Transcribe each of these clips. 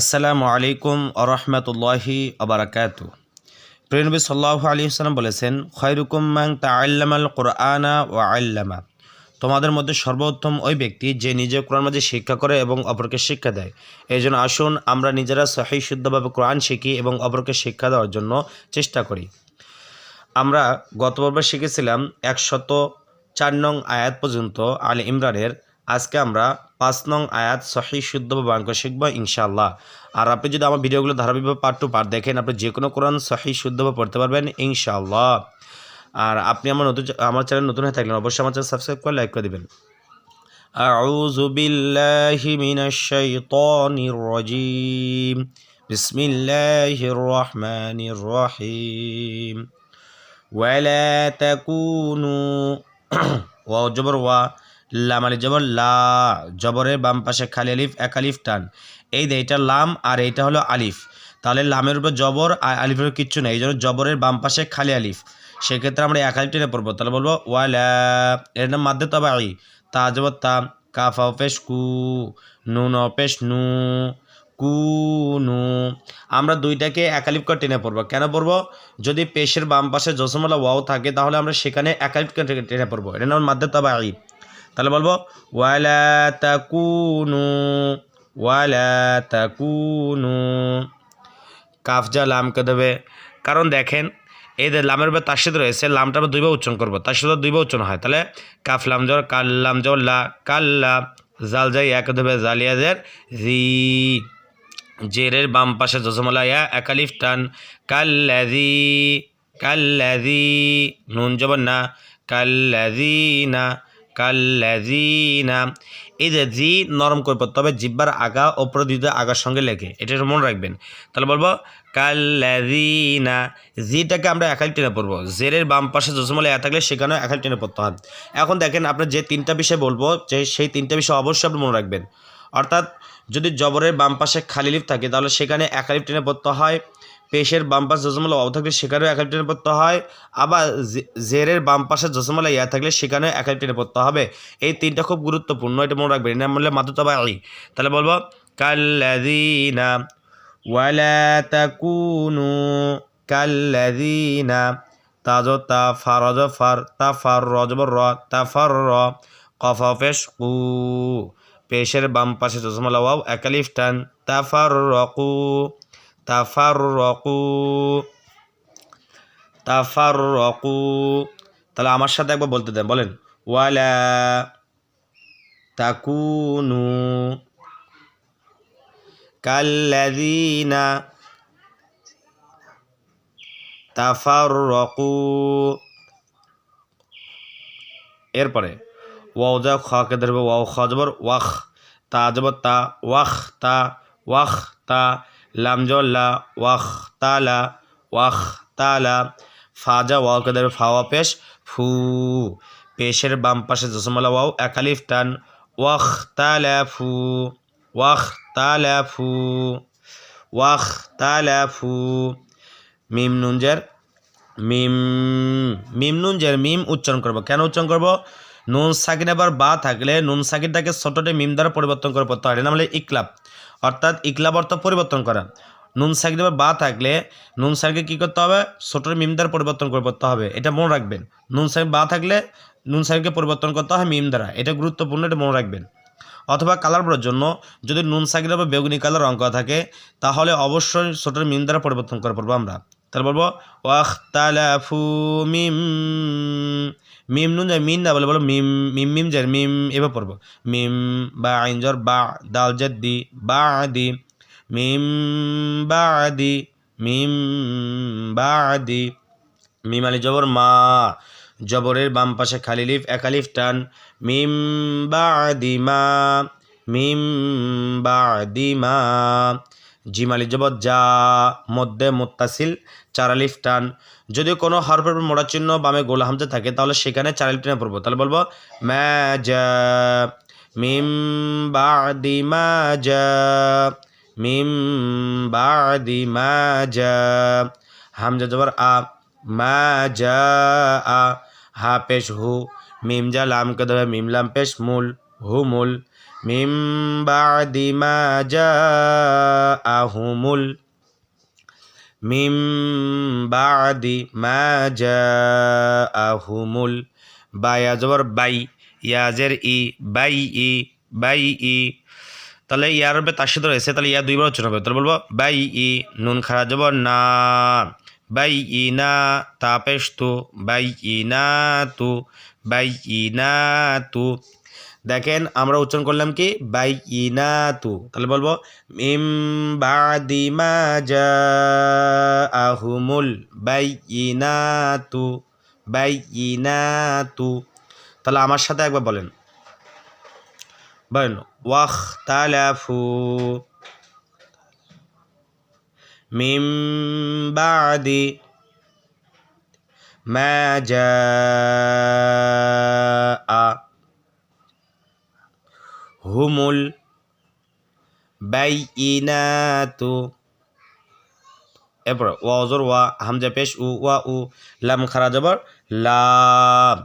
আসসালামু আলাইকুম আরহামতুল্লাহি আবরাকাত প্রিয়নবী সাল্লাহ আলী সাল্লাম বলেছেন খয়রুকুম মাং তা আল্লামাল কোরআনা ও আল্লামা। তোমাদের মধ্যে সর্বোত্তম ওই ব্যক্তি যে নিজে কোরআন মাঝে শিক্ষা করে এবং অপরকে শিক্ষা দেয়। এই জন্য আসুন আমরা নিজেরা সহি, শুদ্ধভাবে কোরআন শিখি এবং অপরকে শিক্ষা দেওয়ার জন্য চেষ্টা করি। আমরা গত শিখেছিলাম একশত চার নং আয়াত পর্যন্ত আলী ইমরানের আজকে আমরা পাঁচ নং আয়াত সহি শুদ্ধ বাক্য শিখবো ইনশাআল্লাহ আর আপনি যদি আমার ভিডিওগুলো ধারাবাহিকভাবে পার্ট টু পার্ট দেখেন আপনি যে কোনো কোরআন সহি শুদ্ধভাবে পড়তে পারবেন ইনশাআল্লাহ আর আপনি আমার নতুন আমার চ্যানেল নতুন হয়ে থাকলেন অবশ্যই আমার চ্যানেল সাবস্ক্রাইব করে লাইক করে দেবেন أعوذ بالله من الشيطان الرجيم بسم الله الرحمن الرحيم ولا تكونوا ওয়াও জবর ওয়া লাম আলি জবর, লা জবরের বাম পাশে খালি আলিফ, এক আলিফ টান। এই যে এটা লাম আর এইটা হলো আলিফ। তাহলে লামের উপর জবর আর আলিফের কিচ্ছু নেই। এই জন্য জবরের বাম পাশে খালি আলিফ। সেক্ষেত্রে আমরা এক আলিফ টেনে পড়ব। তাহলে বলব ওয়ালা, এর নাম মাদ্দে তবে আই। তা জবর তা কাফ অপেশ কু নুন অপেশ নু কুনু আমরা দুইটাকে একালিপ করে টেনে পড়ব। কেন পড়ব? যদি পেশের বাম পাশে জসমলা ওয়াও থাকে, তাহলে আমরা সেখানে একালিপ টেনে পড়ব। এটা নাম মাদ্দে তবে আই। তাহলে বলব, ওয়ালা তাকুনু ওয়ালা তাকুনু। কাফজা লামকে দেবে। কারণ দেখেন, এই যে লামের উপর তাসিদ রয়েছে, লামটা আমরা দুইবার উচ্চারণ করব। তার সাথে দুইবার উচ্চারণ হয়। তাহলে কাফ লাম জর কাল্লাম জর, লা কাল্লা জাল যাই এক দেবে জালিয়াজের জি। জেরের বাম পাশে জসমলা ইয়া একালিফ টান কাল্লাজি কাল্লাজি নুন জবর না কাল্লাজিনা কাল্লাজিনা এই যে জি নরম করে পড়তে হবে, জিব্বার আগা ওপর দিতে আগার সঙ্গে লেখে। এটা মনে রাখবেন। তাহলে বলব কাল্লাজিনা জিটাকে আমরা একাল টেনে পড়ব। জেরের বাম পাশে জসমলে এ থাকলে সেখানেও একাল টেনে পড়তে হয়। এখন দেখেন আপনার যে তিনটা বিষয় বলব, যে সেই তিনটা বিষয় অবশ্যই আপনি মনে রাখবেন। অর্থাৎ, যদি জবরের বাম পাশে খালি লিফ থাকে, তাহলে সেখানে একালিফ টেনে পড়তে হয়। পেশের বাম পাশে জসমলা অব থাকলে সেখানেও একালিফ টেনে পড়তে হয়। আবার জেরের বাম পাশে জসমলা ইয়া থাকলে সেখানেও একালিফ টেনে পড়তে হবে। এই তিনটা খুব গুরুত্বপূর্ণ, এটা মনে রাখবেন। এটা বললে মাত্র তবে আই তাহলে বলব কাল্লাদিনা ওয়ালা তাকুনু কাল্লাদিনা তাজ তা ফারজ ফার তা ফার রজবর র তা ফার র কফাফেশ কু পেশের বাম পাশে চশমা ওয়াও, একালিফ টান রকু তাফার রকু তাফার রকু তাহলে আমার সাথে একবার বলতে দেন, বলেন, ওয়ালা তাকুনু কাল্লাযীনা তাফাররাকু। এরপরে, ওয়াও যা খকে ধরবে, ওয়াও খ জবর ওয়াখ, তা জবর তা, ওয়াখ তা ওয়াখ, তা লাম জবর লা, ওয়াখ তালা ওয়াখ তালা ফাজা ধরবে ফাওয়া পেশ, ফু, পেশের বাম পাশে জসমলা ওয়াও, একালিফ টান, ওয়াখ তালা ফু, ওয়াখ তালা ফু, ওয়াখ তালা ফু, মিম নুনজের মিম মিম নুনজের মিম উচ্চারণ করব। কেন উচ্চারণ করব? নুন সাকিন আবার বা থাকলে নুন সাকিনটাকে ছোটটে মিম দ্বারা পরিবর্তন করে পড়তে হয়। নাম হলো ইকলাব। অর্থাৎ ইকলাব অর্থ পরিবর্তন করা। নুন সাকিন আবার বা থাকলে নুন সাকিনকে কী করতে হবে? ছোটটে মিম দ্বারা পরিবর্তন করে পড়তে হবে। এটা মনে রাখবেন। নুন সাকিন বা থাকলে নুন সাকিনকে পরিবর্তন করতে হয় মিম দ্বারা। এটা গুরুত্বপূর্ণ, এটা মনে রাখবেন। অথবা কালার পড়ার জন্য যদি নুন সাকির বা বেগুনি কালার রঙ করা থাকে, তাহলে অবশ্যই ছোটোর মিম দ্বারা পরিবর্তন করে পড়ব আমরা। তাহলে বলব ওয়াখ তালাফু মিম মিম নুন যায় মিন না, বলে বলো মিম মিম মিম যায় মিম, এবার পড়ব। মিম বা আইন জর বা, দাল জাদ দি বা দি মিম বা দি মিম বা দি মিম আলি জবর মা, জবরের বাম পাশে খালি লিফ একালিফ টান, মিম বাদি মা, মিম বাদি মা জিম আলি জবর যা মধ্যে মুত্তাসিল চারালিফ টান। যদি কোনো হরফের মোড়া চিহ্ন বামে গোলা হামজা থাকে, তাহলে সেখানে চারালিফ টেনে পড়ব। তাহলে বলব মিম মা মিম মা হামজা জবর আ, মা যা আ, হা পেশ হু। মিম যা লামকে দেবে মিম লাম পেশ মূল। হু মূল মিম বাদি আহুমুল মিম বাদি আহুমুল বায়া বাই, ইয়াজের ই, বাই ই বাই ই। তাহলে ইয়ার উপরে তার সাথে রয়েছে, তাহলে ইয়া দুইবার উচ্চারণ হবে। তাহলে বলব, বাই ই, নুন খারা যাব না, বাই ই না তাপেশ তু, বাই ই না তু, বাই ই না তু। দেখেন, আমরা উচ্চারণ করলাম কি? বাই ই না তু তাহলে বলব, মিম বাদি মা আহুমুল বাই ই না তু বাই ই না তু তাহলে আমার সাথে একবার বলেন। বলেন ওয়াখ তালাফু মিম বাদি মা হুমুল বাইইনাতু এরপর ওয়া অজর ওয়া হামজা পেশ, উ, ওয়া, উ, লাম, খারা, জবর, লাম।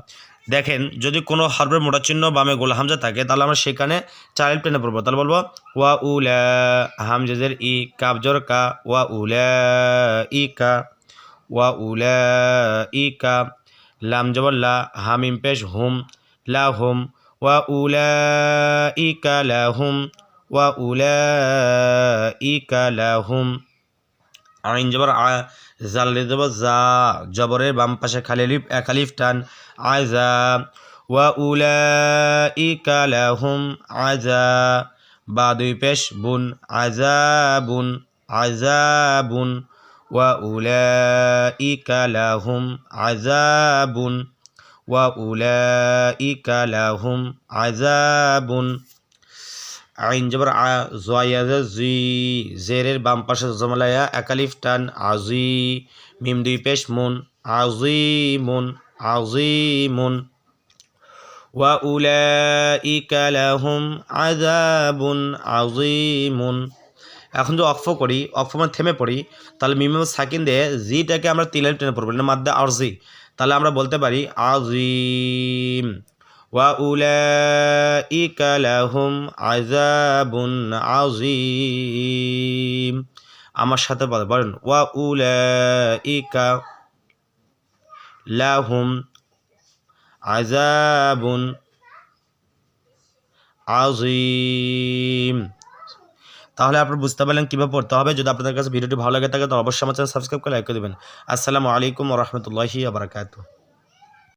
দেখেন, যদি কোনো হরফের মোটা চিহ্ন বামে গোল হামজা থাকে, তাহলে আমরা সেখানে চাইল্ড প্লেনে পড়ব। তাহলে বলব, ওয়া, উ উলা হামজাজের ই কাবজর কা, ওয়া, উ উলা ই, কা, ওয়া, উ উলা ই, কা, লাম, জবর, লা, হামিম, পেশ, হুম, লা, হুম ওয়া উলা ওয়া উলা ই কা লা হুম আইন জবর আ জাল জবর জা জবরের বাম পাশে খালি লিফ আলিফ টান আজা ওয়া উলাইকা লাহুম আজা বা দুই পেশ বুন আজাবুন আজাবুন ওয়া উলাইকা লাহুম আজাবুন ওয়া উলাইকা লাহুম আজাবুন আইন জবর আ জয়াজা জি, জেরের বাম পাশে জমালায়া একালিফ টান, আজি, মিম পেশ মুন আজিমুন আজিমুন ওয়া উলাইকা লাহুম আযাবুন আজিমুন এখন যদি অক্ফ করি অক্ফ মানে থেমে পড়ি, তাহলে মিমে সাকিন দিয়ে জিটাকে আমরা তিলের টেনে পড়ব না মাদ্দা আরজি তাহলে আমরা বলতে পারি আজিম ওয়া উলাইকা লাহুম আযাবুন আযীম। আমার সাথে বলেন, ওয়া উলাইকা লাহুম আযাবুন আযীম। তাহলে আপনার বুঝতে পারলেন কীভাবে পড়তে হবে। যদি আপনাদের কাছে ভিডিওটি ভালো লাগে থাকে তো অবশ্যই আমার চ্যানেল সাবস্ক্রাইব করে লাইক করে দেবেন। আসসালামু আলাইকুম রহমতুল্লাহি আবরাকাতু